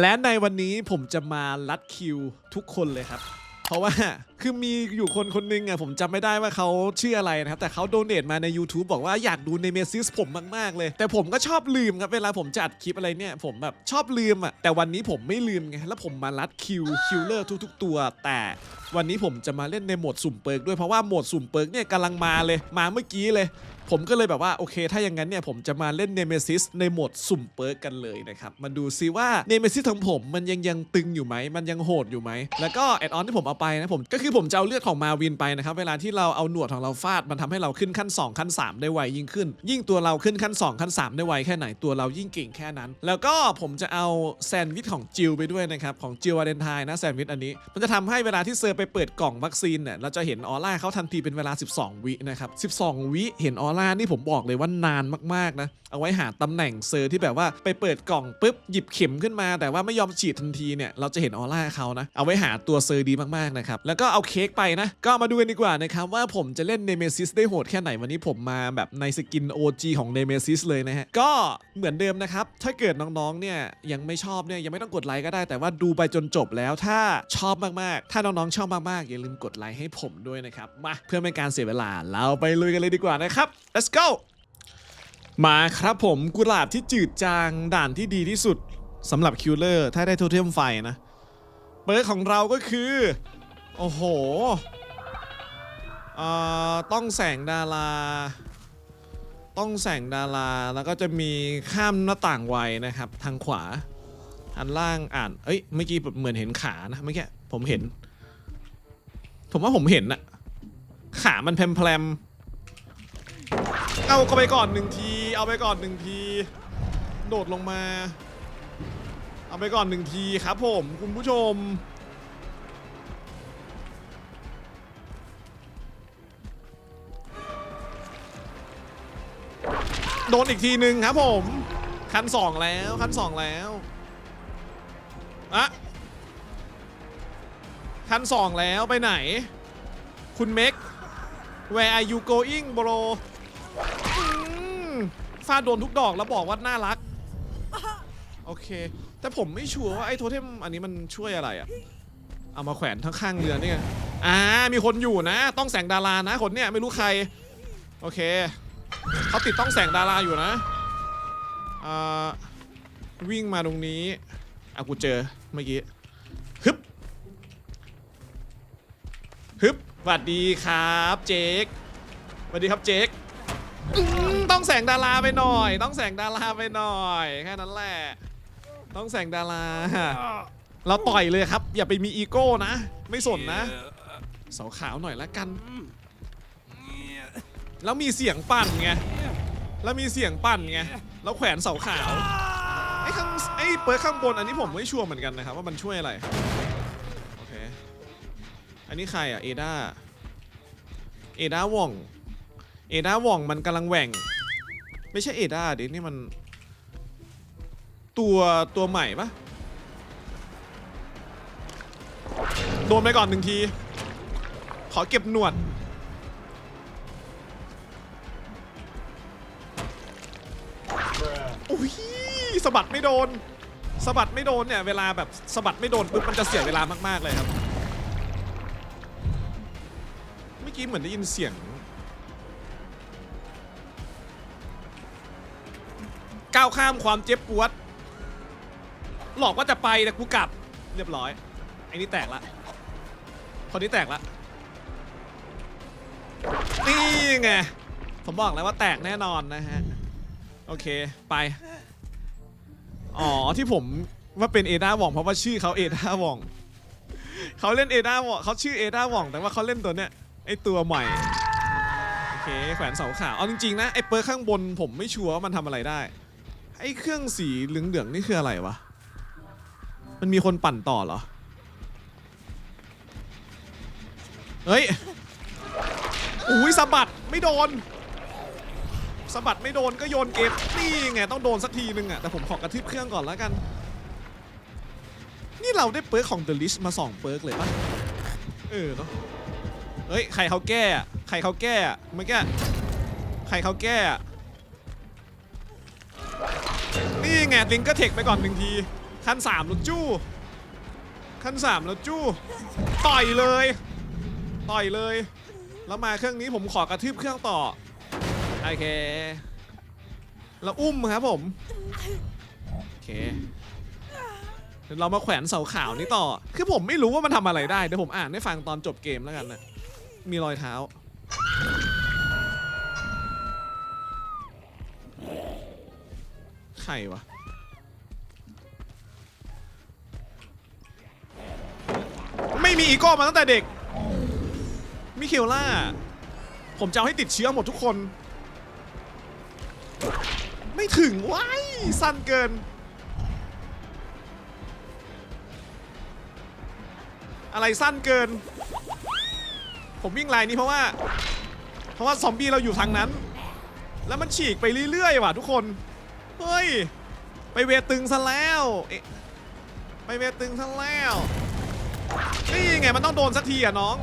และในวันนี้ผมจะมาลัดคิวทุกคนเลยครับ เพราะว่า คือมีอยู่คนคนหนึงอะผมจำไม่ได้ว่าเขาชื่ออะไรนะครับ แต่เขาโดเน a มาใน YouTube บอกว่าอยากดูในเมซิสผมมากๆเลย แต่ผมก็ชอบลืมครับ เวลาผมจัดคลิปอะไรเนี่ย ผมแบบชอบลืมอะแต่วันนี้ผมไม่ลืมไงแล้วผมมาลัดคิวคิวเลอร์ทุก ๆ ตัว แต่วันนี้ผมจะมาเล่นในโหมดสุ่มเปิร์กด้วยเพราะว่าโหมดสุ่มเปิร์กเนี่ยกำลังมาเลยมาเมื่อกี้เลย ผมก็เลยแบบว่าโอเค ถ้าอย่างนั้นเนี่ยผมจะมาเล่นเนเมซิสในโหมดสุ่มเปิร์กกันเลยนะครับมาดูซิว่าเนเมซิสของผมมันยังยังตึงอยู่ไหมมันยังโหดอยู่ไหมแล้วก็แอดออนที่ผมเอาไปนะผมก็คือผมจะเอาเลือดของมาวินไปนะครับ เวลาที่เราเอาหนวดของเราฟาดมันทำให้เราขึ้นขั้น 2 ขั้น 3 ได้ไวยิ่งขึ้น ยิ่งตัวเราขึ้นขั้น 2 ขั้น 3 ได้ไวแค่ไหนตัวเรายิ่งเก่งแค่นั้น แล้วก็ผมจะเอาแซนด์วิชของจิลไปด้วยนะครับของจิลวาเลนไทน์นะแซนด์วิชอันนี้ มันจะทำให้เวลาที่เซอร์ไปเปิดกล่องวัคซีนเนี่ยเราจะเห็นออร่าเขาทันทีเป็นเวลา 12 วินะครับ12 วิเห็นออร่านี่ผมบอกเลยว่านานมากๆนะเอาไว้หาตำแหน่งเซอร์ที่แบบว่าไปเปิดกล่องปุ๊บหยิบเข็มขึ้นมา แต่ว่าไม่ยอมฉีดทันทีเนี่ยเราจะเห็นออร่าเขานะเอาไว้หาตัวเซอร์ดีมากๆนะครับแล้วก็เอาเค้กไปนะ ก็มาดูกันดีกว่านะครับว่าผมจะเล่นเนเมซิสได้โหดแค่ไหนวันนี้ผมมาแบบในสกิน OG ของเนเมซิสเลยนะฮะ ก็เหมือนเดิมนะครับ ถ้าเกิดน้องๆเนี่ยยังไม่ชอบเนี่ยยังไม่ต้องกดไลค์ก็ได้ แต่ว่าดูไปจนจบแล้วถ้าชอบมากๆ ถ้าน้องๆชอบมากๆอย่าลืมกดไลค์ให้ผมด้วยนะครับมาเพื่อไม่ให้การเสียเวลาเราไปลุยกันเลยดีกว่านะครับ let's go มาครับผมกุหลาบที่จืดจางด่านที่ดีที่สุดสำหรับคิวเลอร์ถ้าได้โทเทมไฟนะ เปิร์ของเราก็คือ โอ้โหต้องแสงดารา ต้องแสงดารา แล้วก็จะมีข้ามหน้าต่างไวนะครับ ทางขวา อันล่างอ่าน เอ้ย เมื่อกี้เหมือนเห็นขานะ เมื่อกี้ผมเห็น ผมว่าผมเห็นอะขามันแพรมเอาเข้าไปก่อนหนึ่งที เอาไปก่อนหนึ่งที โดดลงมา เอาไปก่อนหนึ่งทีครับผมคุณผู้ชม โดนอีกทีหนึ่งครับผมคันสองแล้วคันสองแล้วอะคันสองแล้วไปไหน คุณเม็ก Where are you going bro ฟาดโดนทุกดอกแล้วบอกว่าน่ารัก โอเค แต่ผมไม่ชัวร์ว่าไอ้โทเทมอันนี้มันช่วยอะไรอะเอามาแขวนทั้งข้างเรือนี่ไงอ่ามีคนอยู่นะ ต้องแสงดารานะคนเนี้ยไม่รู้ใคร โอเค เขาติดต้องแสงดาราอยู่นะอ่าวิ่งมาตรงนี้อะกูเจอเมื่อกี้ฮึบฮึบสวัสดีครับเจคสวัสดีครับเจคอืมต้องแสงดาราไปหน่อย ต้องแสงดาราไปหน่อยแค่นั้นแหละ ต้องแสงดารา เราต่อยเลยครับ อย่าไปมีอีโก้นะ ไม่สนนะเสาขาวหน่อยละกัน แล้วมีเสียงปั่นไง แล้วมีเสียงปั่นไง แล้วแขวนเสาขาว ไอ้ข้างไอ้เปิดข้างบนอันนี้ผมไม่ชัวร์เหมือนกันนะครับว่ามันช่วยอะไร โอเค อันนี้ใครอะ เอดาเอดาว่อง เอดาว่องมันกำลังแหว่ง ไม่ใช่เอดาดินี่มัน ตัวตัวใหม่ปะโดนไปก่อนหนึ่งที ขอเก็บหนวด อุ้ยสะบัดไม่โดนสะบัดไม่โดนเนี่ยเวลาแบบสะบัดไม่โดนปุ๊บมันจะเสียเวลามากๆเลยครับเมื่อกี้เหมือนได้ยินเสียงก้าวข้ามความเจ็บปวด หลอกว่าจะไปแต่กูกลับเรียบร้อยไอ้นี่แตกละคนนี้แตกละนี่ไงผมบอกแล้วว่าแตกแน่นอนนะฮะ โอเค ไป อ๋อ ที่ผมว่าเป็นเอดาหว่อง เพราะว่าชื่อเขาเอดาหว่อง เขาเล่นเอดาหว่องเขาชื่อเอดาหว่อง แต่ว่าเขาเล่นตัวเนี้ยไอตัวใหม่ โอเค แขวนเสาขาว เอาจริงๆนะไอเปิร์ข้างบนผมไม่ชัวร์ว่ามันทำอะไรได้ ไอเครื่องสีเหลืองๆนี่คืออะไรวะ มันมีคนปั่นต่อเหรอ เฮ้ยอุ้ยสะบัด ไม่โดน สะบัดไม่โดนก็โยนเกมนี่ไงต้องโดนสักทีนึงอะแต่ผมขอกระทืบเครื่องก่อนแล้วกัน นี่เราได้เปิร์กของ The List มา2เปิร์กเลยปะเออเนาะเฮ้ยใครเขาแก้ใครเขาแก้เมื่อกี้ใครเขาแก้นี่ไงลิงก็เทคไปก่อนหนึ่งทีขั้นสามแล้วจู้ขั้นสามแล้วจู้ต่อยเลย ต่อยเลย แล้วมาเครื่องนี้ผมขอกระทืบเครื่องต่อ โอเคแล้วอุ้มครับผม โอเคเรามาแขวนเสาขาวนี้ต่อ คือผมไม่รู้ว่ามันทำอะไรได้ เดี๋ยวผมอ่านให้ฟังตอนจบเกมแล้วกันนะ มีรอยเท้า ใครวะ ไม่มีอีโก้มาตั้งแต่เด็ก มิเคลล่า ผมจะเอาให้ติดเชื้อหมดทุกคน ไม่ถึงว้ายสั้นเกิน อะไรสั้นเกิน ผมวิ่งไลน์นี้เพราะว่า เพราะว่าซอมบี้เราอยู่ทางนั้น แล้วมันฉีกไปเรื่อยๆว่ะทุกคน เฮ้ย ไปเวตึงซะแล้วไปเวตึงซะแล้วนี่ไงมันต้องโดนสักทีอะน้อง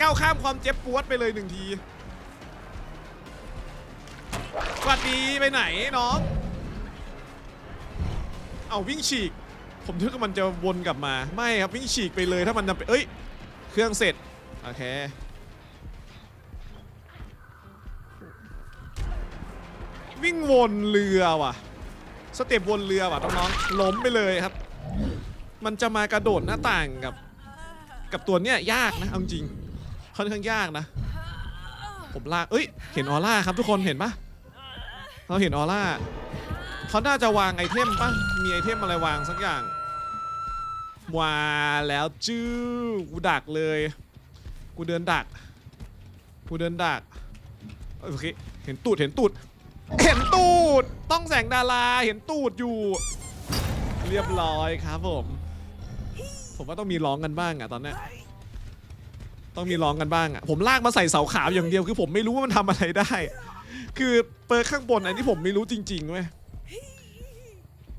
ก้าวข้ามความเจ็บปวดไปเลยหนึ่งที วัสดีไปไหนน้อง เอาวิ่งฉีก ผมนึกว่ามันจะวนกลับมา ไม่ครับวิ่งฉีกไปเลยถ้ามันจะเอ้ย เครื่องเสร็จ โอเค วิ่งวนเรือว่ะ สเต็ปวนเรือว่ะน้องๆล้มไปเลยครับ มันจะมากระโดดหน้าต่างกับ กับตัวเนี้ยยากนะเอาจริงค่อนข้างยากนะ ผมลาก เอ้ย เห็นออร่าครับทุกคนเห็นปะ เราเห็นออร่าเขาน่าจะวางไอเทมป่ะ มีไอเทมอะไรวางสักอย่างวาแล้วจื้อกูดักเลย กูเดินดัก กูเดินดักโอเคเห็นตูดเห็นตูด เห็นตูด ต้องแสงดาราเห็นตูดอยู่ เรียบร้อยครับผม ผมว่าต้องมีร้องกันบ้างอะตอนนี้ต้องมีร้องกันบ้างอะผมลากมาใส่เสาขาวอย่างเดียวคือผมไม่รู้ว่ามันทำอะไรได้ คือเปิดข้างบนอันนี้ผมไม่รู้จริงๆเว้ย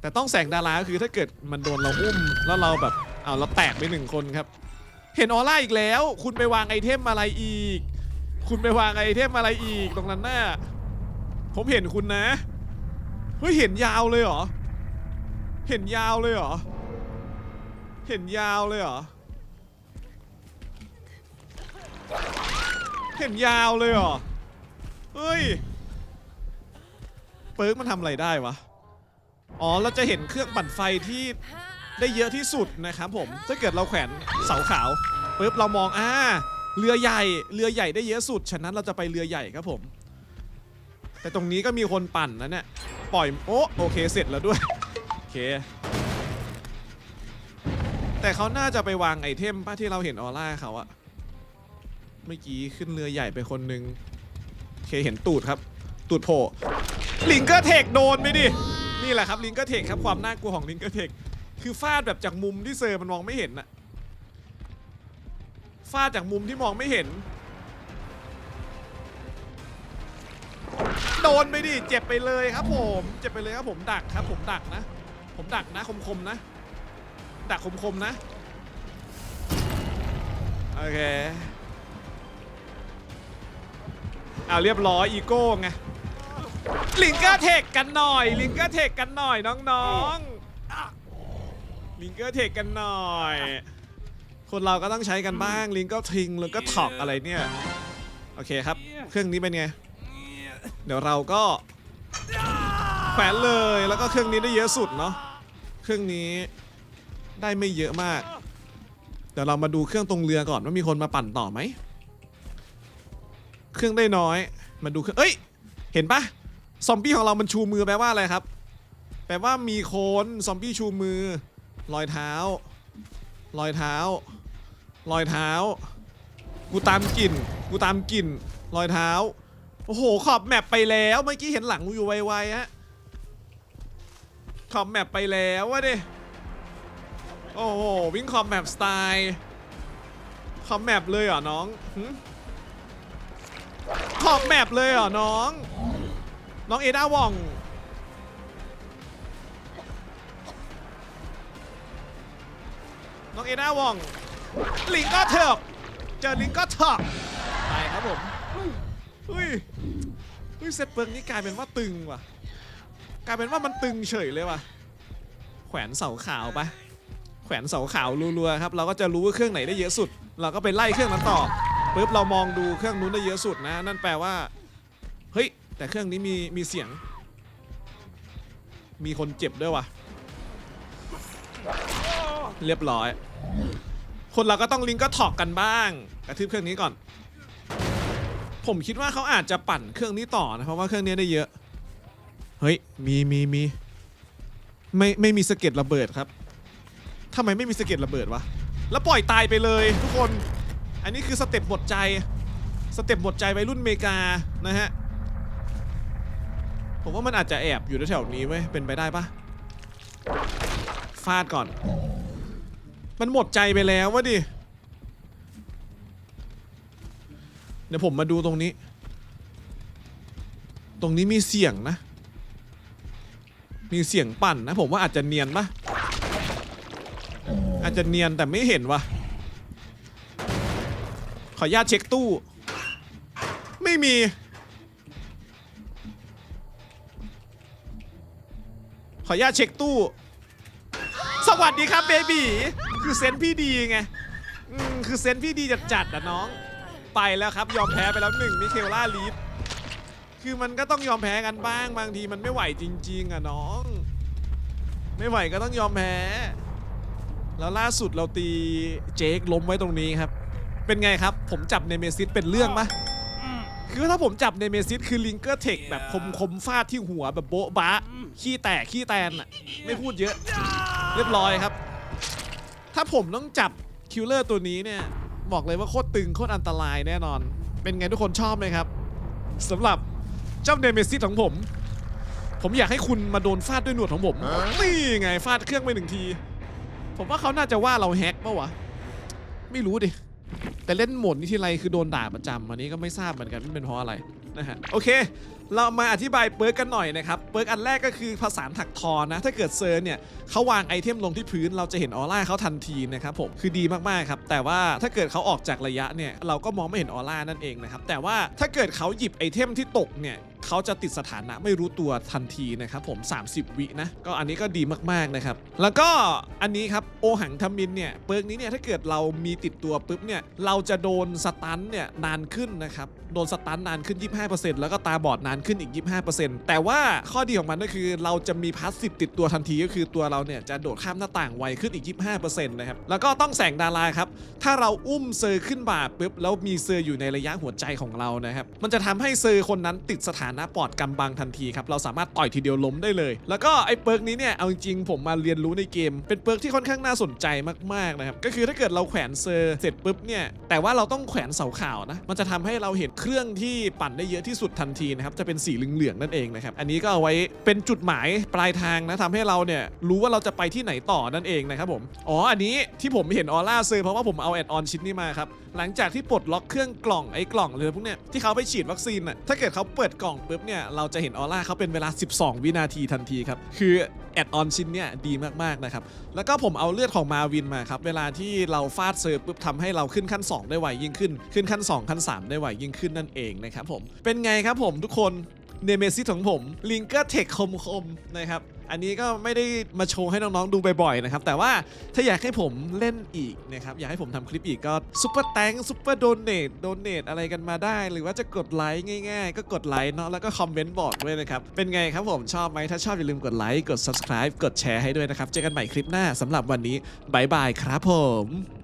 แต่ต้องแสงดาราก็คือถ้าเกิดมันโดนเราอุ้มแล้วเราแบบเอาเราแตกไปหนึ่งคนครับ เห็นออร่าอีกแล้ว คุณไปวางไอเทมอะไรอีก คุณไปวางไอเทมอะไรอีกตรงนั้นน่ะผมเห็นคุณนะเฮ้ยเห็นยาวเลยเหรอเห็นยาวเลยเหรอเห็นยาวเลยเหรอเห็นยาวเลยเหรอ เฮ้ย เปิร์กมันทำอะไรได้วะ อ๋อ เราจะเห็นเครื่องปั่นไฟที่ได้เยอะที่สุดนะครับผม ถ้าเกิดเราแขวนเสาขาวปุ๊บเรามองอ่าเรือใหญ่ เรือใหญ่ได้เยอะสุด ฉะนั้นเราจะไปเรือใหญ่ครับผม แต่ตรงนี้ก็มีคนปั่นนะเนี่ย ปล่อย โอ้โอเค เสร็จแล้วด้วย โอเค แต่เขาน่าจะไปวางไอเทมป้าที่เราเห็นออร่าเขาอะเมื่อกี้ขึ้นเรือใหญ่ไปคนนึง เคเห็นตูดครับ ตูดโผล่ลิงเกอร์เทคโดนไปดิ นี่แหละครับลิงเกอร์เทคครับความน่ากลัวของลิงเกอร์เทคคือฟาดแบบจากมุมที่เซอร์มันมองไม่เห็นน่ะฟาดจากมุมที่มองไม่เห็น โดนไปดิเจ็บไปเลยครับผม เจ็บไปเลยครับผมดักครับ ผมดักนะ ผมดักนะคมๆนะ ดักคมๆนะ โอเค เอาเรียบร้อยอีโก้ไงลิงเกอร์เทคกันหน่อย ลิงเกอร์เทคกันหน่อยน้องๆลิงเกอร์เทคกันหน่อย คนเราก็ต้องใช้กันบ้าง ลิงก็ทิงแล้วก็ถอกอะไรเนี่ย โอเคครับ เครื่องนี้เป็นไง เดี๋ยวเราก็แขวนเลยแล้วก็เครื่องนี้ได้เยอะสุดเนาะเครื่องนี้ได้ไม่เยอะมาก เดี๋ยวเรามาดูเครื่องตรงเรือก่อนว่ามีคนมาปั่นต่อไหม เครื่องได้น้อย มาดูเครื่องเอ้ย เห็นปะซอมบี้ของเรามันชูมือแปลว่าอะไรครับ แปลว่ามีโคนซอมบี้ชูมือ รอยเท้า รอยเท้า รอยเท้า กูตามกลิ่น กูตามกลิ่น รอยเท้า โอ้โห ขอบแมปไปแล้ว เมื่อกี้เห็นหลังกูอยู่ไวๆฮะ ขอบแมปไปแล้ววะดิ โอ้โห วิ่งขอบแมปสไตล์ ขอบแมปเลยเหรอน้องหึข อบแมปเลยเหรอน้อง น้องเอด้าว่อง น้องเอด้าว่อง ลิงก็เถิบเจอลิงก็เถิบไปครับผมเฮ้ยเฮ้ยเซตเปิร์กนี่กลายเป็นว่าตึงว่ะ กลายเป็นว่ามันตึงเฉยเลยว่ะ แขวนเสาขาวไปแขวนเสาขาวรัวๆครับ เราก็จะรู้ว่าเครื่องไหนได้เยอะสุด เราก็ไปไล่เครื่องนั้นต่อ ปุ๊บเรามองดูเครื่องนู้นได้เยอะสุดนะ นั่นแปลว่า เฮ้ย แต่เครื่องนี้มีมีเสียง มีคนเจ็บด้วยวะเรียบร้อย คนเราก็ต้องลิงก์ก็ถอกกันบ้าง กระทืบเครื่องนี้ก่อน ผมคิดว่าเขาอาจจะปั่นเครื่องนี้ต่อนะ เพราะว่าเครื่องนี้ได้เยอะ เฮ้ย มีมีมี ไม่ไม่มีสะเก็ดระเบิดครับทำไมไม่มีสะเก็ดระเบิดวะ แล้วปล่อยตายไปเลยทุกคน อันนี้คือสเต็ปหมดใจ สเต็ปหมดใจวัยรุ่นเมกานะฮะ ผมว่ามันอาจจะแอบอยู่แถวๆนี้เว้ย เป็นไปได้ปะฟาดก่อน มันหมดใจไปแล้ววะดิ เดี๋ยวผมมาดูตรงนี้ ตรงนี้มีเสียงนะ มีเสียงปั่นนะ ผมว่าอาจจะเนียนปะอาจจะเนียนแต่ไม่เห็นว่ะ ขออนุญาตเช็คตู้ ไม่มี ขออนุญาตเช็คตู้ สวัสดีครับเบบีคือเซนพี่ดีไงคือเซนพี่ดีจัดจัดอะน้อง ไปแล้วครับยอมแพ้ไปแล้วหนึ่งมิเคลล่าลีฟคือมันก็ต้องยอมแพ้กันบ้างบางทีมันไม่ไหวจริง ๆอะน้อง ไม่ไหวก็ต้องยอมแพ้ แล้วล่าสุดเราตีเจคล้มไว้ตรงนี้ครับ เป็นไงครับ ผมจับเนเมซิสเป็นเรื่องปะคือถ้าผมจับเนเมซิสคือลิงเกอร์เทคแบบคมคมๆฟาดที่หัวแบบโบ๊ะบะ ขี้แตกขี้แตนอะไม่พูดเยอะ เรียบร้อยครับ ถ้าผมต้องจับคิลเลอร์ตัวนี้เนี่ย บอกเลยว่าโคตรตึงโคตรอันตรายแน่นอน เป็นไงทุกคนชอบไหมครับสำหรับเจ้าเนเมซิสของผม ผมอยากให้คุณมาโดนฟาดด้วยหนวดของผมนี่ไงฟาดเครื่องไปหนึ่งที ผมว่าเขาน่าจะว่าเราแฮกปะวะ ไม่รู้ดิ แต่เล่นโหมดนี้ทีไรคือโดนด่าประจำอันนี้ก็ไม่ทราบเหมือนกันไม่เป็นเพราะอะไรนะฮะโอเค เรามาอธิบายเปิร์กกันหน่อยนะครับ เปิร์กอันแรกก็คือภาษานถักทอนะ ถ้าเกิดเซอร์เนี่ยเขาวางไอเทมลงที่พื้น เราจะเห็นออร่าเขาทันทีนะครับผม คือดีมากๆครับ แต่ว่าถ้าเกิดเขาออกจากระยะเนี่ยเราก็มองไม่เห็นออร่านั่นเองนะครับ แต่ว่าถ้าเกิดเขาหยิบไอเทมที่ตกเนี่ยเขาจะติดสถานะไม่รู้ตัวทันทีนะครับผม 30 วินะ ก็อันนี้ก็ดีมากๆนะครับ แล้วก็อันนี้ครับโอหังทมินเนี่ยเปิร์กนี้เนี่ยถ้าเกิดเรามีติดตัวปุ๊บเนี่ยเราจะโดนสตันเนี่ยนานขึ้นนะครับ โดนสตันนานขึ้น 25%แล้วก็ตาบอดนานขึ้นอีก 25%แต่ว่าข้อดีของมันก็คือเราจะมีพาสซีฟติดตัวทันทีก็คือตัวเราเนี่ยจะโดดข้ามหน้าต่างไวขึ้นอีก 25%นะครับ แล้วก็ต้องแสงดาราครับ ถ้าเราอุ้มเซอร์ขึ้นบ่าปุ๊บแล้วมีเซอร์อยู่ในระยะหัวใจของเรานะครับ มันจะทำให้เซอร์คนนั้นติดสถานะปอดกำบังทันทีครับ เราสามารถต่อยทีเดียวล้มได้เลย แล้วก็ไอ้เปิร์กนี้เนี่ย เอาจริงๆผมมาเรียนรู้ในเกม เป็นเปิร์กที่ค่อนข้างน่าสนใจมากๆนะครับ ก็คือถ้าเกิดเราแขวนเซอร์เสร็จปุ๊บเนี่ย แต่ว่าเราต้องแขวนเสาขาวนะ มันจะทำให้เราเห็นเครื่องที่ปั่นได้เยอะที่สุดทันทีนะครับจะเป็นสีเหลืองๆนั่นเองนะครับ อันนี้ก็เอาไว้เป็นจุดหมายปลายทางนะทำให้เราเนี่ยรู้ว่าเราจะไปที่ไหนต่อนั่นเองนะครับผม อ๋อ อันนี้ที่ผมเห็นออร่าเซอร์เพราะว่าผมเอาแอดออนชิ้นนี้มาครับ หลังจากที่ปลดล็อกเครื่องกล่องไอ้กล่องเลยพวกเนี้ยที่เขาไปฉีดวัคซีนอะ ถ้าเกิดเขาเปิดกล่องปุ๊บเนี่ยเราจะเห็นออร่าเขาเป็นเวลา 12 วินาทีทันทีครับ คือแอดออนชิ้นเนี่ยดีมากๆนะครับ แล้วก็ผมเอาเลือดของมาวินมาครับ เวลาที่เราฟาดเซอร์ปุ๊บทำให้เราขึ้นขั้น 2 ได้ไวยิ่งขึ้น ขึ้นขั้น 2 ขั้น 3 ได้ไวยิ่งขึ้นนั่นเองนะครับผม เป็นไงครับผมทุกคน เนเมซิสของผมลิงเกอร์เทคคมๆนะครับ อันนี้ก็ไม่ได้มาโชว์ให้น้องๆดูบ่อยๆนะครับ แต่ว่าถ้าอยากให้ผมเล่นอีกนะครับ อยากให้ผมทำคลิปอีกก็ซุปเปอร์แตงซุปเปอร์โดเนทโดเนทอะไรกันมาได้ หรือว่าจะกดไลค์ง่ายๆ ก็กดไลค์เนาะแล้วก็คอมเมนต์บอกด้วยนะครับ เป็นไงครับผมชอบไหมถ้าชอบอย่าลืมกดไลค์กด subscribe กดแชร์ให้ด้วยนะครับ เจอกันใหม่คลิปหน้าสำหรับวันนี้บายบายครับผม